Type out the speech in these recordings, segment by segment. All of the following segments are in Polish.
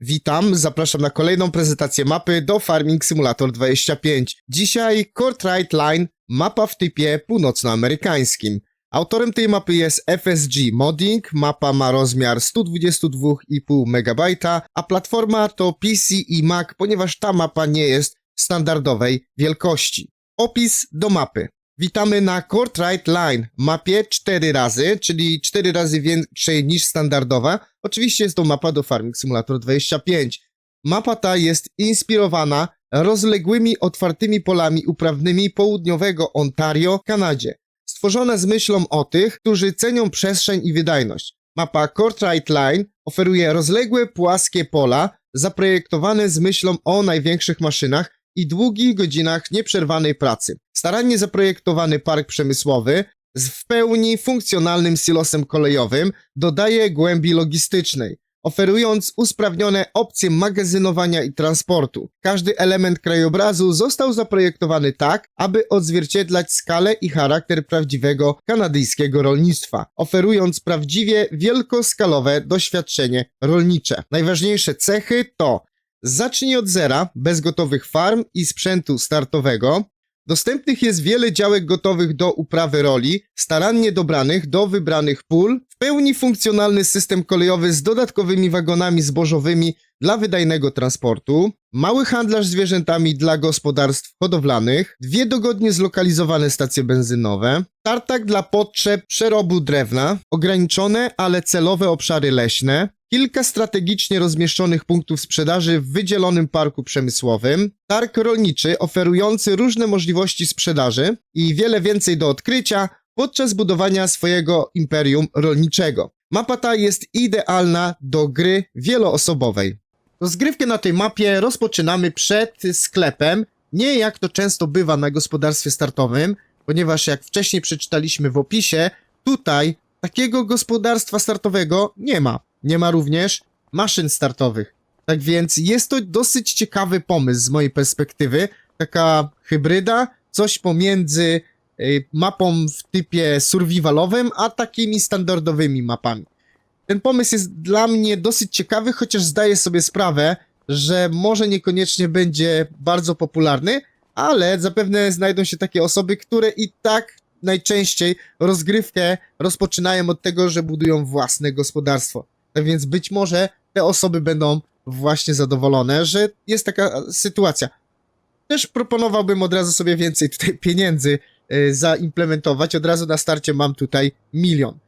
Witam, zapraszam na kolejną prezentację mapy do Farming Simulator 25. Dzisiaj Courtright Line, mapa w typie północnoamerykańskim. Autorem tej mapy jest FSG Modding, mapa ma rozmiar 122,5 MB, a platforma to PC i Mac, ponieważ ta mapa nie jest standardowej wielkości. Opis do mapy. Witamy na Courtright Line, mapie 4 razy, czyli 4 razy większej niż standardowa. Oczywiście jest to mapa do Farming Simulator 25. Mapa ta jest inspirowana rozległymi, otwartymi polami uprawnymi południowego Ontario, Kanadzie. Stworzona z myślą o tych, którzy cenią przestrzeń i wydajność. Mapa Courtright Line oferuje rozległe, płaskie pola, zaprojektowane z myślą o największych maszynach i długich godzinach nieprzerwanej pracy. Starannie zaprojektowany park przemysłowy z w pełni funkcjonalnym silosem kolejowym dodaje głębi logistycznej, oferując usprawnione opcje magazynowania i transportu. Każdy element krajobrazu został zaprojektowany tak, aby odzwierciedlać skalę i charakter prawdziwego kanadyjskiego rolnictwa, oferując prawdziwie wielkoskalowe doświadczenie rolnicze. Najważniejsze cechy to Zacznij od zera, bez gotowych farm i sprzętu startowego. Dostępnych jest wiele działek gotowych do uprawy roli, starannie dobranych do wybranych pól, w pełni funkcjonalny system kolejowy z dodatkowymi wagonami zbożowymi dla wydajnego transportu, mały handlarz zwierzętami dla gospodarstw hodowlanych, dwie dogodnie zlokalizowane stacje benzynowe, tartak dla potrzeb przerobu drewna, ograniczone, ale celowe obszary leśne, kilka strategicznie rozmieszczonych punktów sprzedaży w wydzielonym parku przemysłowym, targ rolniczy oferujący różne możliwości sprzedaży i wiele więcej do odkrycia podczas budowania swojego imperium rolniczego. Mapa ta jest idealna do gry wieloosobowej. Rozgrywkę na tej mapie rozpoczynamy przed sklepem, nie jak to często bywa na gospodarstwie startowym, ponieważ jak wcześniej przeczytaliśmy w opisie, tutaj takiego gospodarstwa startowego nie ma. Nie ma również maszyn startowych. Tak więc jest to dosyć ciekawy pomysł z mojej perspektywy. Taka hybryda, coś pomiędzy y, mapą w typie survivalowym, a takimi standardowymi mapami. Ten pomysł jest dla mnie dosyć ciekawy, chociaż zdaję sobie sprawę, że może niekoniecznie będzie bardzo popularny, ale zapewne znajdą się takie osoby, które i tak najczęściej rozgrywkę rozpoczynają od tego, że budują własne gospodarstwo. Więc być może te osoby będą właśnie zadowolone, że jest taka sytuacja. Też proponowałbym od razu sobie więcej tutaj pieniędzy y, zaimplementować. Od razu na starcie mam tutaj milion.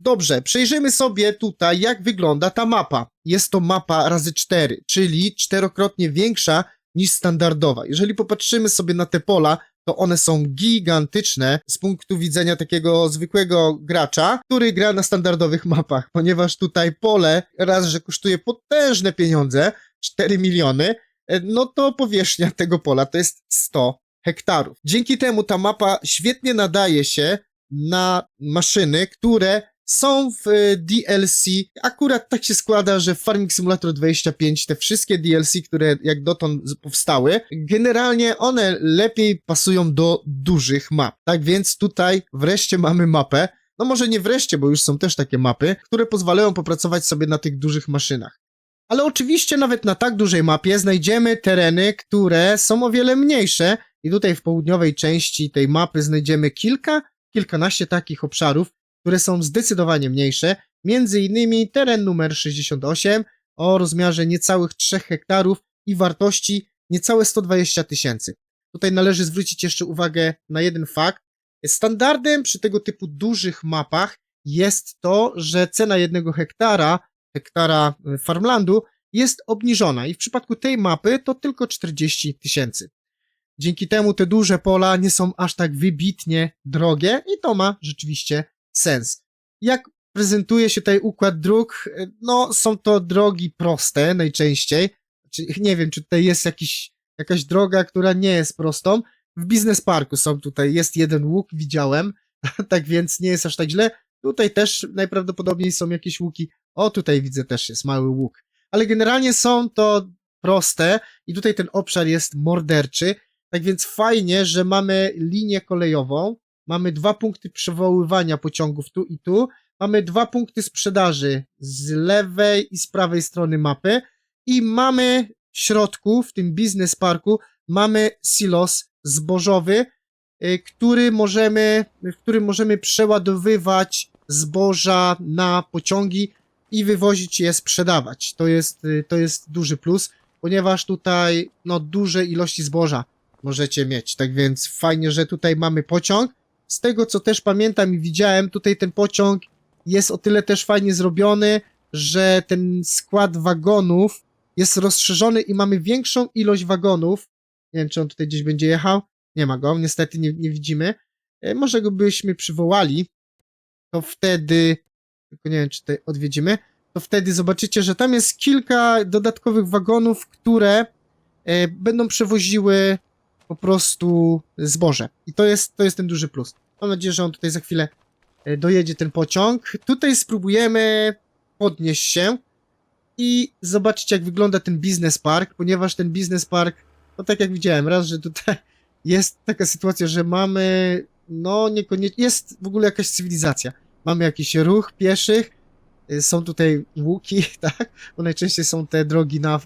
Dobrze, przejrzymy sobie tutaj, jak wygląda ta mapa. Jest to mapa razy 4, czyli czterokrotnie większa niż standardowa. Jeżeli popatrzymy sobie na te pola, to one są gigantyczne z punktu widzenia takiego zwykłego gracza, który gra na standardowych mapach, ponieważ tutaj pole raz, że kosztuje potężne pieniądze, 4 miliony, e, no to powierzchnia tego pola to jest 100 hektarów. Dzięki temu ta mapa świetnie nadaje się na maszyny, które są w e, DLC. Akurat tak się składa, że w Farming Simulator 25 te wszystkie DLC, które jak dotąd powstały, generalnie one lepiej pasują do dużych map. Tak więc tutaj wreszcie mamy mapę. No może nie wreszcie, bo już są też takie mapy, które pozwalają popracować sobie na tych dużych maszynach. Ale oczywiście nawet na tak dużej mapie znajdziemy tereny, które są o wiele mniejsze i tutaj w południowej części tej mapy znajdziemy kilka, kilkanaście takich obszarów, które są zdecydowanie mniejsze, między innymi teren numer 68 o rozmiarze niecałych 3 hektarów i wartości niecałe 120 tysięcy. Tutaj należy zwrócić jeszcze uwagę na jeden fakt. Standardem przy tego typu dużych mapach jest to, że cena jednego hektara, hektara y, farmlandu jest obniżona i w przypadku tej mapy to tylko 40 tysięcy. Dzięki temu te duże pola nie są aż tak wybitnie drogie i to ma rzeczywiście sens. Jak prezentuje się tutaj układ dróg? No, są to drogi proste najczęściej. Czy, nie wiem, czy tutaj jest jakiś, jakaś droga, która nie jest prostą. W Biznes Parku są tutaj, jest jeden łuk, widziałem, tak więc nie jest aż tak źle. Tutaj też najprawdopodobniej są jakieś łuki. O, tutaj widzę też jest mały łuk. Ale generalnie są to proste i tutaj ten obszar jest morderczy. Tak więc fajnie, że mamy linię kolejową, mamy dwa punkty przewoływania pociągów tu i tu, mamy dwa punkty sprzedaży z lewej i z prawej strony mapy i mamy w środku, w tym biznes parku, mamy silos zbożowy, y, który możemy, w którym możemy przeładowywać zboża na pociągi i wywozić je sprzedawać. To jest, y, to jest duży plus, ponieważ tutaj no, duże ilości zboża możecie mieć. Tak więc fajnie, że tutaj mamy pociąg. Z tego co też pamiętam i widziałem, tutaj ten pociąg jest o tyle też fajnie zrobiony, że ten skład wagonów jest rozszerzony i mamy większą ilość wagonów. Nie wiem, czy on tutaj gdzieś będzie jechał. Nie ma go, niestety nie, nie widzimy. E, Może go byśmy przywołali, to wtedy, tylko nie wiem, czy tutaj odwiedzimy, to wtedy zobaczycie, że tam jest kilka dodatkowych wagonów, które e, będą przewoziły po prostu zboże. I to jest, to jest ten duży plus. Mam nadzieję, że on tutaj za chwilę e, dojedzie ten pociąg. Tutaj spróbujemy podnieść się i zobaczyć, jak wygląda ten biznes park, ponieważ ten biznes park, no tak jak widziałem, raz, że tutaj jest taka sytuacja, że mamy, no niekoniecznie, jest w ogóle jakaś cywilizacja. Mamy jakiś ruch pieszych, y, są tutaj łuki, tak, bo najczęściej są te drogi na,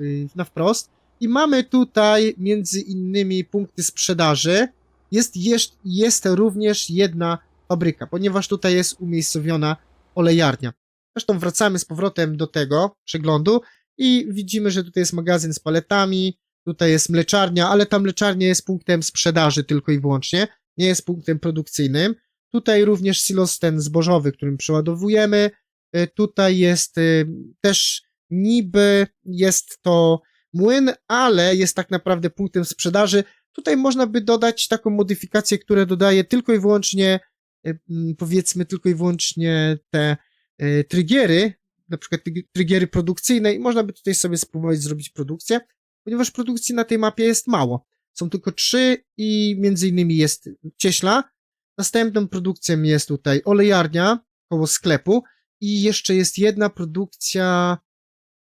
y, na wprost. I mamy tutaj między innymi punkty sprzedaży. Jest, jest, jest również jedna fabryka, ponieważ tutaj jest umiejscowiona olejarnia. Zresztą wracamy z powrotem do tego przeglądu i widzimy, że tutaj jest magazyn z paletami, tutaj jest mleczarnia, ale ta mleczarnia jest punktem sprzedaży tylko i wyłącznie, nie jest punktem produkcyjnym. Tutaj również silos ten zbożowy, którym przeładowujemy. Y, Tutaj jest y, też niby jest to młyn, ale jest tak naprawdę punktem sprzedaży. Tutaj można by dodać taką modyfikację, która dodaje tylko i wyłącznie, powiedzmy, tylko i wyłącznie te y, trygiery, na przykład trygiery produkcyjne i można by tutaj sobie spróbować zrobić produkcję, ponieważ produkcji na tej mapie jest mało. Są tylko trzy i między innymi jest cieśla. Następną produkcją jest tutaj olejarnia koło sklepu i jeszcze jest jedna produkcja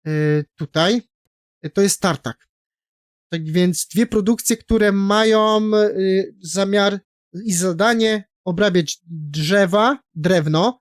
y, tutaj. To jest tartak. Tak więc dwie produkcje, które mają y, zamiar i zadanie obrabiać drzewa, drewno.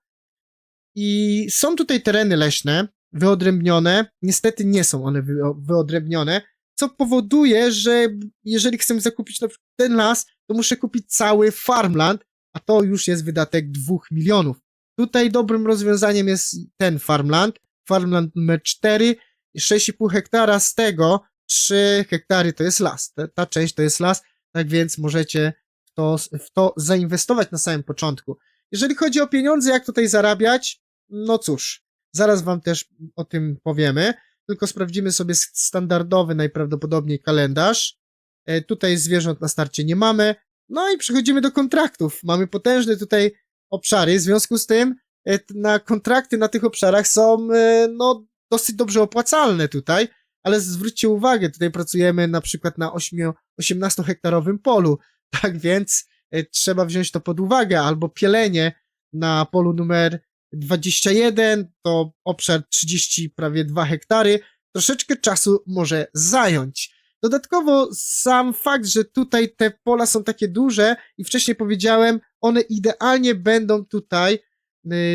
I są tutaj tereny leśne, wyodrębnione. Niestety nie są one wy- wyodrębnione, co powoduje, że jeżeli chcę zakupić na przykład ten las, to muszę kupić cały farmland, a to już jest wydatek 2 milionów. Tutaj dobrym rozwiązaniem jest ten farmland, farmland numer 4, 6,5 hektara, z tego 3 hektary to jest las. Ta, część to jest las, tak więc możecie w to, w to zainwestować na samym początku. Jeżeli chodzi o pieniądze, jak tutaj zarabiać, no cóż, zaraz wam też o tym powiemy, tylko sprawdzimy sobie standardowy najprawdopodobniej kalendarz. E, Tutaj zwierząt na starcie nie mamy. No i przechodzimy do kontraktów. Mamy potężne tutaj obszary, w związku z tym e, na kontrakty na tych obszarach są e, no dosyć dobrze opłacalne tutaj, ale zwróćcie uwagę, tutaj pracujemy na przykład na 8, 18 hektarowym polu, tak więc e, trzeba wziąć to pod uwagę, albo pielenie na polu numer 21, to obszar 30 prawie 2 hektary, troszeczkę czasu może zająć. Dodatkowo sam fakt, że tutaj te pola są takie duże i wcześniej powiedziałem, one idealnie będą tutaj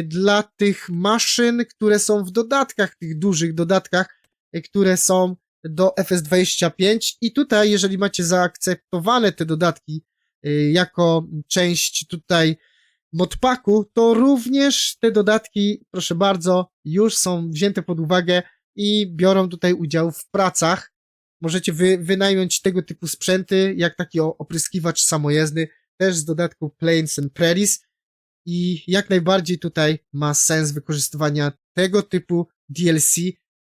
dla tych maszyn, które są w dodatkach, tych dużych dodatkach, y, które są do FS25 i tutaj, jeżeli macie zaakceptowane te dodatki y, jako część tutaj modpacku, to również te dodatki, proszę bardzo, już są wzięte pod uwagę i biorą tutaj udział w pracach. Możecie wy, wynająć tego typu sprzęty, jak taki opryskiwacz samojezdny, też z dodatku Plains and Prairies i jak najbardziej tutaj ma sens wykorzystywania tego typu DLC.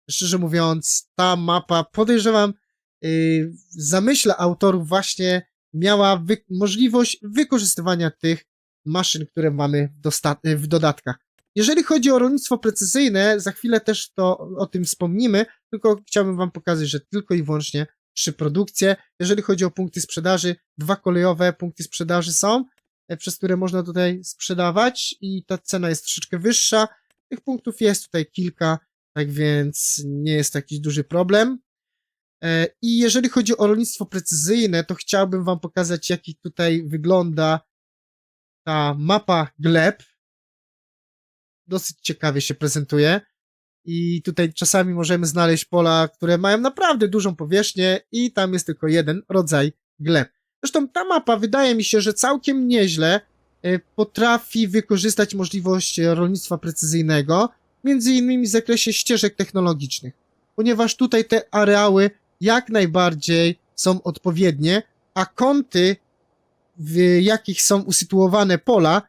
Szczerze mówiąc, ta mapa, podejrzewam, yy, w zamyśle autorów właśnie miała wy możliwość wykorzystywania tych maszyn, które mamy w, dosta- w dodatkach. Jeżeli chodzi o rolnictwo precyzyjne, za chwilę też to o tym wspomnimy, tylko chciałbym wam pokazać, że tylko i wyłącznie trzy produkcje. Jeżeli chodzi o punkty sprzedaży, dwa kolejowe punkty sprzedaży są, przez które można tutaj sprzedawać i ta cena jest troszeczkę wyższa. Tych punktów jest tutaj kilka, tak więc nie jest to jakiś duży problem. E, I jeżeli chodzi o rolnictwo precyzyjne, to chciałbym wam pokazać, jaki tutaj wygląda ta mapa gleb. Dosyć ciekawie się prezentuje. I tutaj czasami możemy znaleźć pola, które mają naprawdę dużą powierzchnię i tam jest tylko jeden rodzaj gleb. Zresztą ta mapa wydaje mi się, że całkiem nieźle e, potrafi wykorzystać możliwość e, rolnictwa precyzyjnego, między innymi w zakresie ścieżek technologicznych, ponieważ tutaj te areały jak najbardziej są odpowiednie, a kąty, w jakich są usytuowane pola,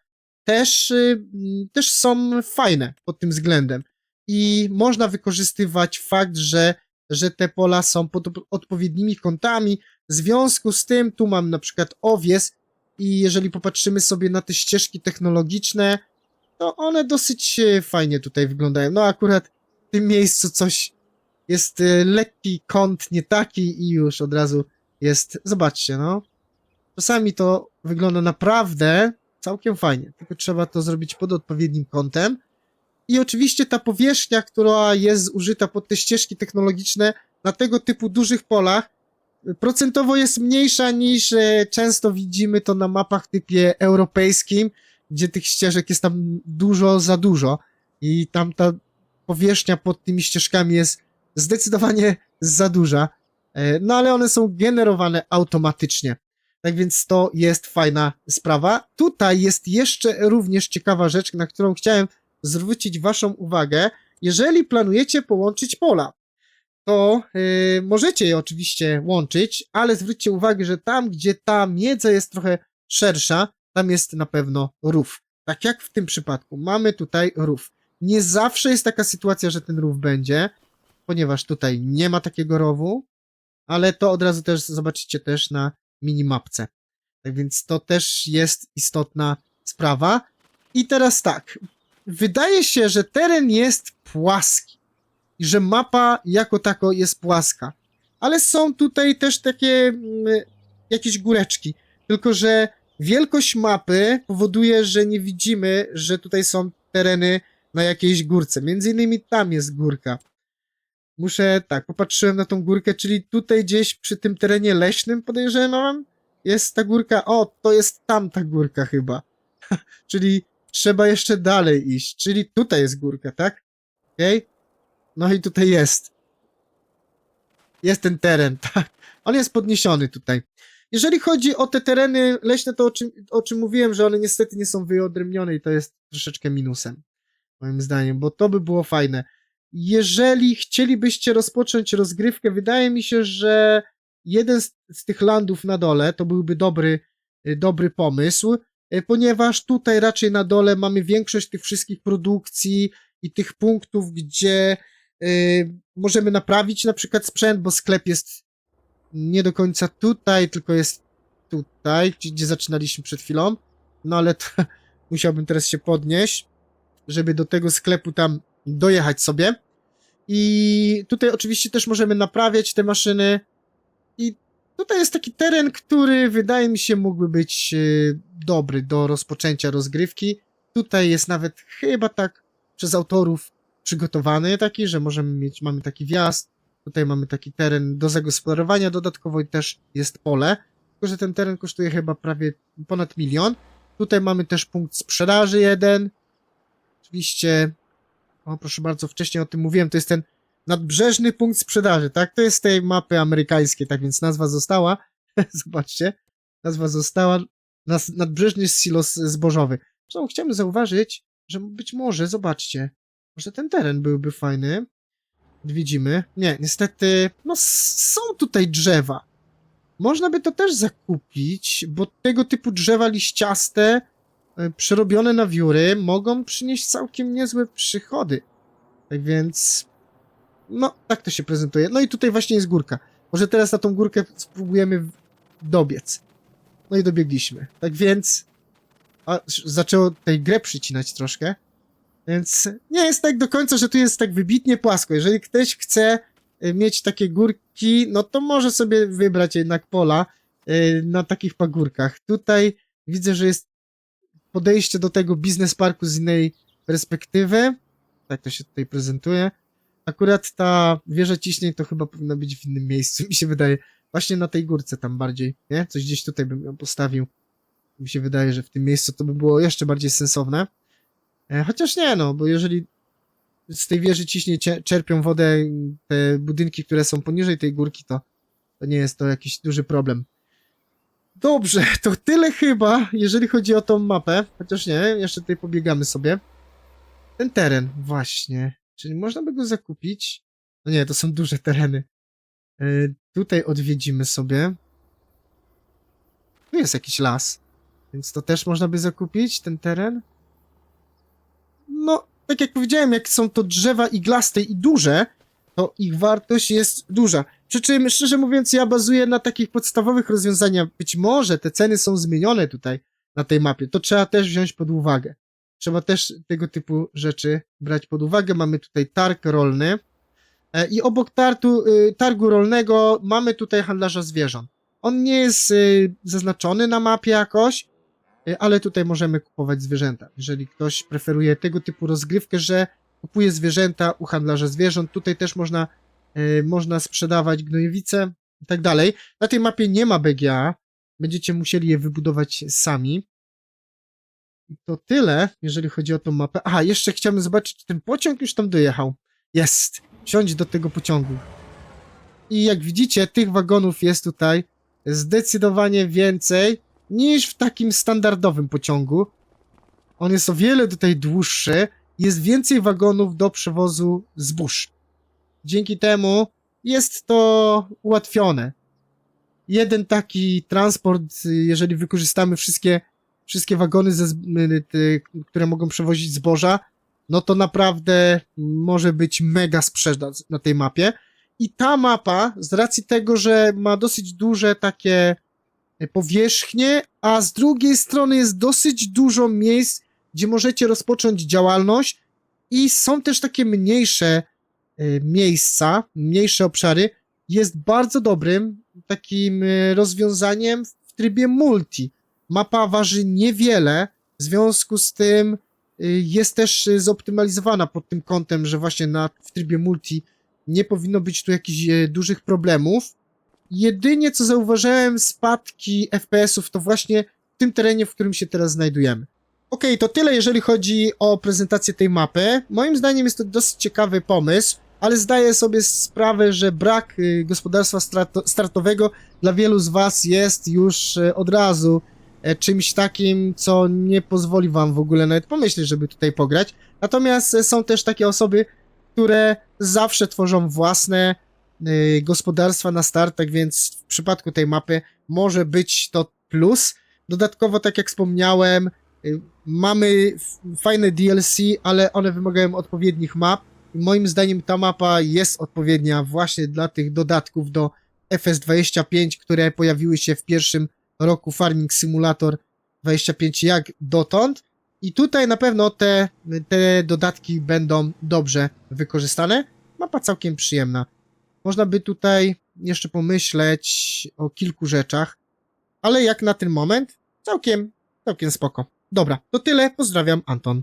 też, mm, też są fajne pod tym względem. I można wykorzystywać fakt, że, że te pola są pod odpowiednimi kątami. W związku z tym, tu mam na przykład owies, i jeżeli popatrzymy sobie na te ścieżki technologiczne, to one dosyć e, fajnie tutaj wyglądają. No akurat w tym miejscu coś jest e, lekki kąt, nie taki i już od razu jest, zobaczcie no. Czasami to wygląda naprawdę całkiem fajnie, tylko trzeba to zrobić pod odpowiednim kątem. I oczywiście ta powierzchnia, która jest użyta pod te ścieżki technologiczne na tego typu dużych polach, procentowo jest mniejsza niż e, często widzimy to na mapach typie europejskim, gdzie tych ścieżek jest tam dużo za dużo i tam ta powierzchnia pod tymi ścieżkami jest zdecydowanie za duża. E, No ale one są generowane automatycznie. Tak więc to jest fajna sprawa. Tutaj jest jeszcze również ciekawa rzecz, na którą chciałem zwrócić Waszą uwagę. Jeżeli planujecie połączyć pola, to yy, możecie je oczywiście łączyć, ale zwróćcie uwagę, że tam, gdzie ta miedza jest trochę szersza, tam jest na pewno rów. Tak jak w tym przypadku. Mamy tutaj rów. Nie zawsze jest taka sytuacja, że ten rów będzie, ponieważ tutaj nie ma takiego rowu, ale to od razu też zobaczycie też na minimapce. Tak więc to też jest istotna sprawa. I teraz tak. Wydaje się, że teren jest płaski i że mapa jako tako jest płaska. Ale są tutaj też takie mm, jakieś góreczki. Tylko, że wielkość mapy powoduje, że nie widzimy, że tutaj są tereny na jakiejś górce. Między innymi tam jest górka. Muszę, tak, popatrzyłem na tą górkę, czyli tutaj gdzieś przy tym terenie leśnym podejrzewam, jest ta górka. O, to jest tamta górka chyba. czyli trzeba jeszcze dalej iść. Czyli tutaj jest górka, tak? Okej? Okay? No i tutaj jest. Jest ten teren, tak. On jest podniesiony tutaj. Jeżeli chodzi o te tereny leśne, to o czym, o czym mówiłem, że one niestety nie są wyodrębnione i to jest troszeczkę minusem, moim zdaniem, bo to by było fajne. Jeżeli chcielibyście rozpocząć rozgrywkę, wydaje mi się, że jeden z, z tych landów na dole to byłby dobry, y, dobry pomysł, y, ponieważ tutaj raczej na dole mamy większość tych wszystkich produkcji i tych punktów, gdzie możemy naprawić na przykład sprzęt, bo sklep jest nie do końca tutaj, tylko jest tutaj, gdzie, gdzie zaczynaliśmy przed chwilą. No ale to, musiałbym teraz się podnieść, żeby do tego sklepu tam dojechać sobie. I tutaj oczywiście też możemy naprawiać te maszyny. I tutaj jest taki teren, który wydaje mi się mógłby być y, dobry do rozpoczęcia rozgrywki. Tutaj jest nawet chyba tak przez autorów przygotowany taki, że możemy mieć, mamy taki wjazd, tutaj mamy taki teren do zagospodarowania dodatkowo też jest pole, tylko że ten teren kosztuje chyba prawie ponad milion. Tutaj mamy też punkt sprzedaży jeden. Oczywiście, o proszę bardzo, wcześniej o tym mówiłem, to jest ten nadbrzeżny punkt sprzedaży, tak? To jest z tej mapy amerykańskiej, tak więc nazwa została. Zobaczcie, nazwa została. Nas, nadbrzeżny silos zbożowy. Zresztą chciałem zauważyć, że być może, zobaczcie, może ten teren byłby fajny. Widzimy. Nie, niestety, no są tutaj drzewa. Można by to też zakupić, bo tego typu drzewa liściaste, e, przerobione na wióry, mogą przynieść całkiem niezłe przychody. Tak więc, no, tak to się prezentuje. No i tutaj właśnie jest górka. Może teraz na tą górkę spróbujemy dobiec. No i dobiegliśmy. Tak więc, a, zaczęło tej grę przycinać troszkę. Więc nie jest tak do końca, że tu jest tak wybitnie płasko. Jeżeli ktoś chce y, mieć takie górki, no to może sobie wybrać jednak pola y, na takich pagórkach. Tutaj widzę, że jest podejście do tego biznes parku z innej perspektywy. Tak to się tutaj prezentuje. Akurat ta wieża ciśnień to chyba powinna być w innym miejscu, mi się wydaje. Właśnie na tej górce tam bardziej, nie? Coś gdzieś tutaj bym ją postawił. Mi się wydaje, że w tym miejscu to by było jeszcze bardziej sensowne. E, Chociaż nie, no, bo jeżeli z tej wieży ciśnie, czerpią wodę te budynki, które są poniżej tej górki, to, to nie jest to jakiś duży problem. Dobrze, to tyle chyba, jeżeli chodzi o tą mapę. Chociaż nie, jeszcze tutaj pobiegamy sobie. Ten teren, właśnie. Czyli można by go zakupić. No nie, to są duże tereny. Yy, tutaj odwiedzimy sobie. Tu jest jakiś las. Więc to też można by zakupić, ten teren. No, tak jak powiedziałem, jak są to drzewa iglaste i duże, to ich wartość jest duża. Przy czym, szczerze mówiąc, ja bazuję na takich podstawowych rozwiązaniach. Być może te ceny są zmienione tutaj na tej mapie. To trzeba też wziąć pod uwagę. Trzeba też tego typu rzeczy brać pod uwagę. Mamy tutaj targ rolny. E, I obok tartu, y, targu rolnego mamy tutaj handlarza zwierząt. On nie jest y, zaznaczony na mapie jakoś, ale tutaj możemy kupować zwierzęta. Jeżeli ktoś preferuje tego typu rozgrywkę, że kupuje zwierzęta u handlarza zwierząt, tutaj też można, y, można sprzedawać gnojowice i tak dalej. Na tej mapie nie ma BGA, będziecie musieli je wybudować sami. I to tyle, jeżeli chodzi o tą mapę. Aha, jeszcze chciałbym zobaczyć, czy ten pociąg już tam dojechał. Jest! Wsiądź do tego pociągu. I jak widzicie, tych wagonów jest tutaj zdecydowanie więcej niż w takim standardowym pociągu. On jest o wiele tutaj dłuższy, jest więcej wagonów do przewozu zbóż. Dzięki temu jest to ułatwione. Jeden taki transport, jeżeli wykorzystamy wszystkie, wszystkie wagony, ze, które mogą przewozić zboża, no to naprawdę może być mega sprzedaż na tej mapie. I ta mapa, z racji tego, że ma dosyć duże takie powierzchnie, a z drugiej strony jest dosyć dużo miejsc, gdzie możecie rozpocząć działalność i są też takie mniejsze y, miejsca, mniejsze obszary, jest bardzo dobrym takim y, rozwiązaniem w trybie multi. Mapa waży niewiele, w związku z tym jest też zoptymalizowana pod tym kątem, że właśnie na, w trybie multi nie powinno być tu jakichś e, dużych problemów. Jedynie co zauważyłem spadki FPS-ów to właśnie w tym terenie, w którym się teraz znajdujemy. Okej, to tyle jeżeli chodzi o prezentację tej mapy. Moim zdaniem jest to dosyć ciekawy pomysł, ale zdaję sobie sprawę, że brak y, gospodarstwa startowego dla wielu z Was jest już y, od razu e, czymś takim, co nie pozwoli Wam w ogóle nawet pomyśleć, żeby tutaj pograć. Natomiast e, są też takie osoby, które zawsze tworzą własne gospodarstwa na start, tak więc w przypadku tej mapy może być to plus. Dodatkowo, tak jak wspomniałem, y, mamy fajne DLC, ale one wymagają odpowiednich map. Moim zdaniem ta mapa jest odpowiednia właśnie dla tych dodatków do FS25, które pojawiły się w pierwszym roku Farming Simulator 25 jak dotąd. I tutaj na pewno te, te dodatki będą dobrze wykorzystane. Mapa całkiem przyjemna. Można by tutaj jeszcze pomyśleć o kilku rzeczach, ale jak na ten moment, całkiem, całkiem spoko. Dobra, to tyle. Pozdrawiam, Anton.